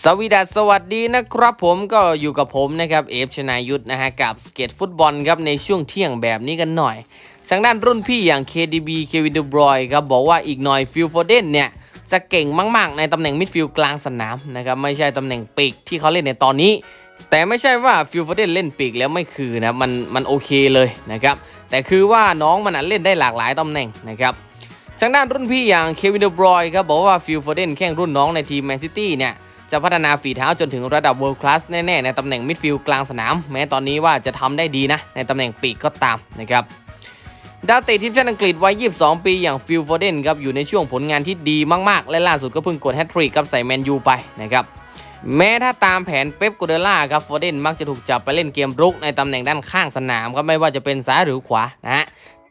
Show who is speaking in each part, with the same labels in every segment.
Speaker 1: สวีดัสสวัสดีนะครับผมก็อยู่กับผมนะครับเอฟชนายุทธนะฮะกับสเก็ตฟุตบอลครับในช่วงเที่ยงแบบนี้กันหน่อยทางด้านรุ่นพี่อย่าง KDB เควินดูบรอยครับบอกว่าอีกหน่อยฟิลโฟเดนเนี่ยจะเก่งมาก ๆ ในตำแหน่งมิดฟิลด์กลางสนามนะครับไม่ใช่ตำแหน่งปีกที่เขาเล่นในตอนนี้ แต่ไม่ใช่ว่าฟิลโฟเดนเล่นปีกแล้วไม่คือนะมันมันโอเคเลยนะครับแต่คือว่าน้องมันเล่นได้หลากหลายตำแหน่งนะครับทางด้านรุ่นพี่อย่างเควินเดบรอยครับบอกว่าฟิลโฟเดนแข่งรุ่นน้องในทีมแมนซิตี้เนี่ย จะพัฒนาฝีเท้าจนถึงระดับ World Class แน่ๆ ในตำแหน่งมิดฟิลด์กลางสนาม แม้ตอนนี้ว่าจะทำได้ดีนะ ในตำแหน่งปีกก็ตามนะครับดาวเตะทีมชาติอังกฤษวัย 22 ปีอย่างฟิลโฟเดนครับอยู่ในช่วงผลงานที่ดีมากๆ และล่าสุดก็เพิ่งกดแฮตทริกกับใส่แมนยูไปนะครับแม้ถ้าตามแผนเป๊ปกูเดล่าครับโฟเดนมักจะถูกจับไปเล่นเกมรุกในตำแหน่งด้านข้างสนามครับไม่ว่าจะเป็นซ้ายหรือขวานะฮะ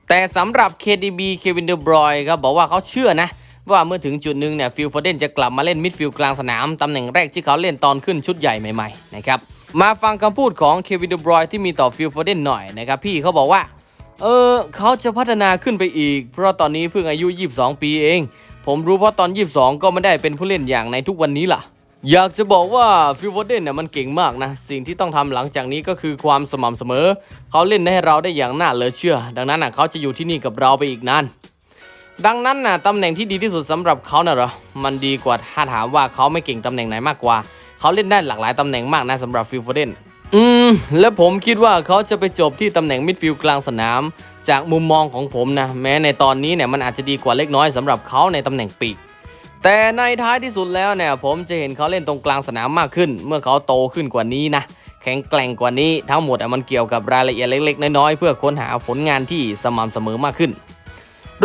Speaker 1: แต่สำหรับ KDB เควินเดบรอยครับบอกว่าเขาเชื่อนะ ว่าเมื่อถึงจุดหนึ่งเนี่ยฟิลโฟเดนจะกลับมาเล่นมิดฟิลด์กลางสนามตำแหน่งแรกที่เขาเล่นตอนขึ้นชุดใหญ่ใหม่ๆนะครับมาฟังคำพูดของเควินเดบรอยที่มีต่อฟิลโฟเดนหน่อยนะครับพี่เขาบอกว่าเออเขาจะพัฒนาขึ้นไปอีก เพราะตอนนี้เพิ่งอายุ 22 ปีเอง ผมรู้เพราะตอน 22 ก็ไม่ได้เป็นผู้เล่นอย่างในทุกวันนี้ล่ะ อยากจะบอกว่าฟิลโฟเดนเนี่ยมันเก่งมากนะ สิ่งที่ต้องทำหลังจากนี้ก็คือความสม่ำเสมอ เขาเล่นให้เราได้อย่างน่าเหลือเชื่อ ดังนั้นนะเขาจะอยู่ที่นี่กับเราไปอีกนาน ดังนั้นนะตำแหน่งที่ดีที่สุดสำหรับเขาเน่ะหรอ มันดีกว่าถ้าถามว่าเขาไม่เก่งตำแหน่งไหนมากกว่า เขาเล่นได้หลากหลายตำแหน่งมากนะสำหรับฟิลโฟเดนอืม และผมคิดว่าเขาจะไปจบที่ตำแหน่งมิดฟิลด์กลางสนาม จากมุมมองของผมนะ แม้ในตอนนี้เนี่ยมันอาจจะดีกว่าเล็กน้อยสำหรับเขาในตำแหน่งปีกแต่ในท้ายที่สุดแล้วเนี่ยผมจะเห็นเขาเล่นตรงกลางสนามมากขึ้น เมื่อเขาโตขึ้นกว่านี้นะแข็งแกร่งกว่านี้ทั้งหมดอะมันเกี่ยวกับรายละเอียดเล็ก ๆ น้อยๆเพื่อค้นหาผลงานที่สม่ำเสมอมากขึ้น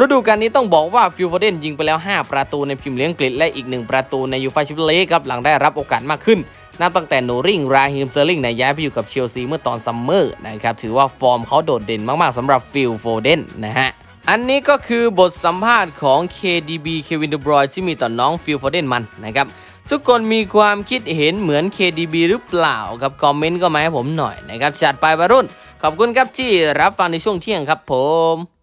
Speaker 1: ฤดูกาลนี้ต้องบอกว่าฟิลโฟเดนยิงไปแล้ว 5 ประตูในพรีเมียร์ลีกอังกฤษและอีก 1 ประตูในยูฟาแชมเปี้ยนลีกครับหลังได้รับโอกาสมากขึ้นนับตั้งแต่โนริงราฮิมเซอร์ลิงในยย้ายไปอยู่กับเชลซีเมื่อตอนซัมเมอร์นะครับถือว่าฟอร์มเขาโดดเด่นมากๆสำหรับฟิลโฟเดนนะฮะอันนี้ก็คือบทสัมภาษณ์ของ KDB เควินเดบรอยที่มีต่อน้องฟิลโฟเดนมันนะครับทุกคนมีความคิดเห็นเหมือน KDB หรือเปล่าครับคอมเมนต์ก็มาให้ผมหน่อยนะครับจัดไปวัยรุ่น ขอบคุณครับที่รับฟังในช่วงเที่ยงครับผม